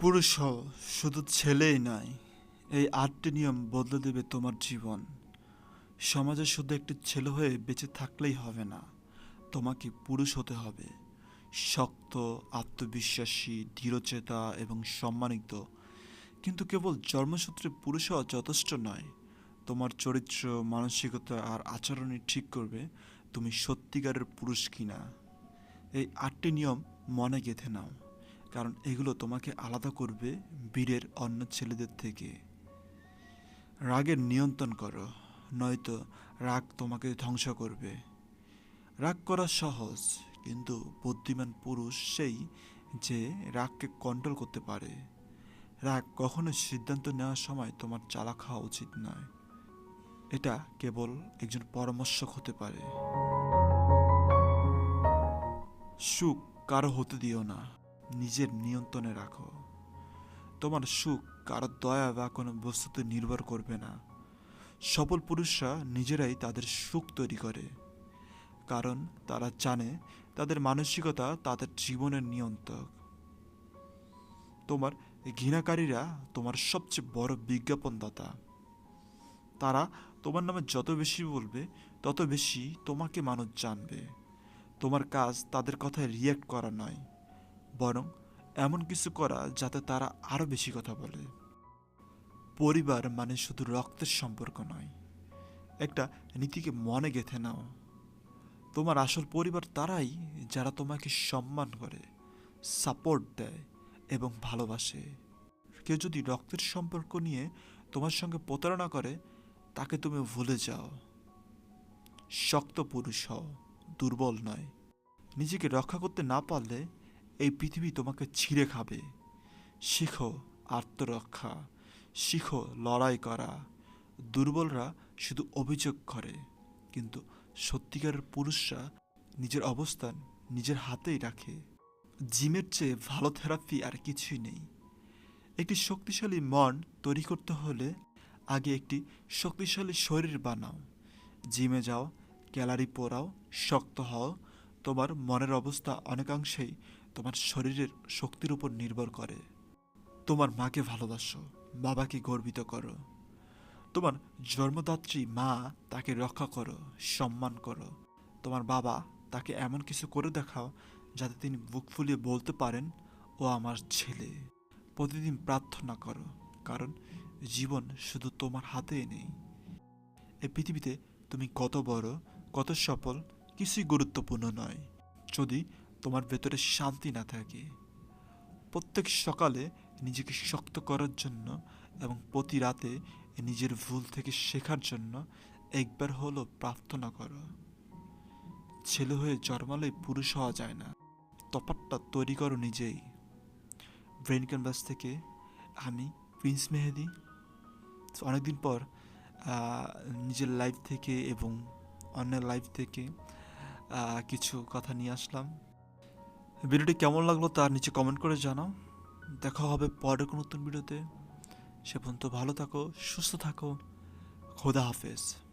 পুরুষ শুধু ছেলেই নয়, এই আটটি নিয়ম বদলে দেবে তোমার জীবন। সমাজে শুধু একটি ছেলে হয়ে বেঁচে থাকলেই হবে না, তোমাকে পুরুষ হতে হবে। শক্ত, আত্মবিশ্বাসী, দৃঢ়চেতা এবং সম্মানিত। কিন্তু কেবল জন্মসূত্রে পুরুষ হওয়া যথেষ্ট নয়। তোমার চরিত্র, মানসিকতা আর আচরণই ঠিক করবে তুমি সত্যিকারের পুরুষ কিনা। এই আটটি নিয়ম মনে গেঁথে নাও। কারণ এগুলো তোমাকে আলাদা করবে বীরের অন্য ছেলেদের থেকে। রাগের নিয়ন্ত্রণ করো, নয়তো রাগ তোমাকে ধ্বংস করবে। রাগ করা সহজ, কিন্তু বুদ্ধিমান পুরুষ সেই যে রাগকে কন্ট্রোল করতে পারে। রাগ কখনো সিদ্ধান্ত নেওয়ার সময় তোমার চালা খাওয়া উচিত নয়। এটা কেবল একজন পরামর্শক হতে পারে। সুখ কারও হতে দিও না। নিজের নিয়ন্ত্রণে রাখো। তোমার সুখ কারও দয়া বা কোনো বস্তুতে নির্ভর করবে না। সফল পুরুষরা নিজেরাই তাদের সুখ তৈরি করে। কারণ তারা জানে তাদের মানসিকতা তাদের জীবনের নিয়ন্ত্রক। তোমার ঘৃণাকারীরা তোমার সবচেয়ে বড় বিজ্ঞাপনদাতা। তারা তোমার নামে যত বেশি বলবে, তত বেশি তোমাকে মানুষ জানবে। তোমার কাজ তাদের কথায় রিয়্যাক্ট করা নয়। বরং এমন কিছু করা যাতে তারা আরও বেশি কথা বলে। পরিবার মানে শুধু রক্তের সম্পর্ক নয়, একটা নীতিকে মনে গেঁথে নাও। তোমার আসল পরিবার তারাই যারা তোমাকে সম্মান করে সাপোর্ট দেয় এবং ভালোবাসে। কেউ যদি রক্তের সম্পর্ক নিয়ে তোমার সঙ্গে প্রতারণা করে, তাকে তুমি ভুলে যাও। শক্ত পুরুষ হও, দুর্বল নয়। নিজেকে রক্ষা করতে না পারলে এই পৃথিবী তোমাকে ছিঁড়ে খাবে। শিখো আত্মরক্ষা, শিখো লড়াই করা। দুর্বলরা শুধু অভিযোগ করে, কিন্তু সত্যিকারের পুরুষরা নিজের অবস্থান নিজের হাতেই রাখে। জিমের চেয়ে ভালো থেরাপি আর কিছুই নেই। একটি শক্তিশালী মন তৈরি করতে হলে আগে একটি শক্তিশালী শরীর বানাও। জিমে যাও, ক্যালারি পোড়াও, শক্ত হও, তোমার মনের অবস্থা অনেকাংশেই তোমার শরীরের শক্তির উপর নির্ভর করে। তোমার মাকে ভালোবাসো, বাবাকে গর্বিত করো। তোমার জন্মদাত্রী মা তাকে রক্ষা করো, সম্মান করো। তোমার বাবা তাকে এমন কিছু করে দেখাও যাতে তিনি বুক ফুলিয়ে বলতে পারেন, ও আমার ছেলে। প্রতিদিন প্রার্থনা করো, কারণ জীবন শুধু তোমার হাতে নেই। এই পৃথিবীতে তুমি কত বড়, কত সফল, কিছুই গুরুত্বপূর্ণ নয়। যদি তোমার ভেতরে শান্তি না থাকে। প্রত্যেক সকালে নিজেকে শক্ত করার জন্য এবং প্রতি রাতে নিজের ভুল থেকে শেখার জন্য একবার হলো প্রার্থনা করো। ছেলে হয়ে জন্মালেই পুরুষ হওয়া যায় না। তফাতটা তৈরি করো নিজেই। ব্রেন ক্যানভাস থেকে আমি প্রিন্স মেহেদি। অনেকদিন পর নিজের লাইফ থেকে এবং অন্যের লাইফ থেকে কিছু কথা নিয়ে আসলাম। ভিডিওটি কেমন লাগল তার নিচে কমেন্ট করে জানাও। দেখা হবে পরের কোনো নতুন ভিডিওতে। সে পর্যন্ত ভালো থাকো, সুস্থ থাকো। খোদা হাফেজ।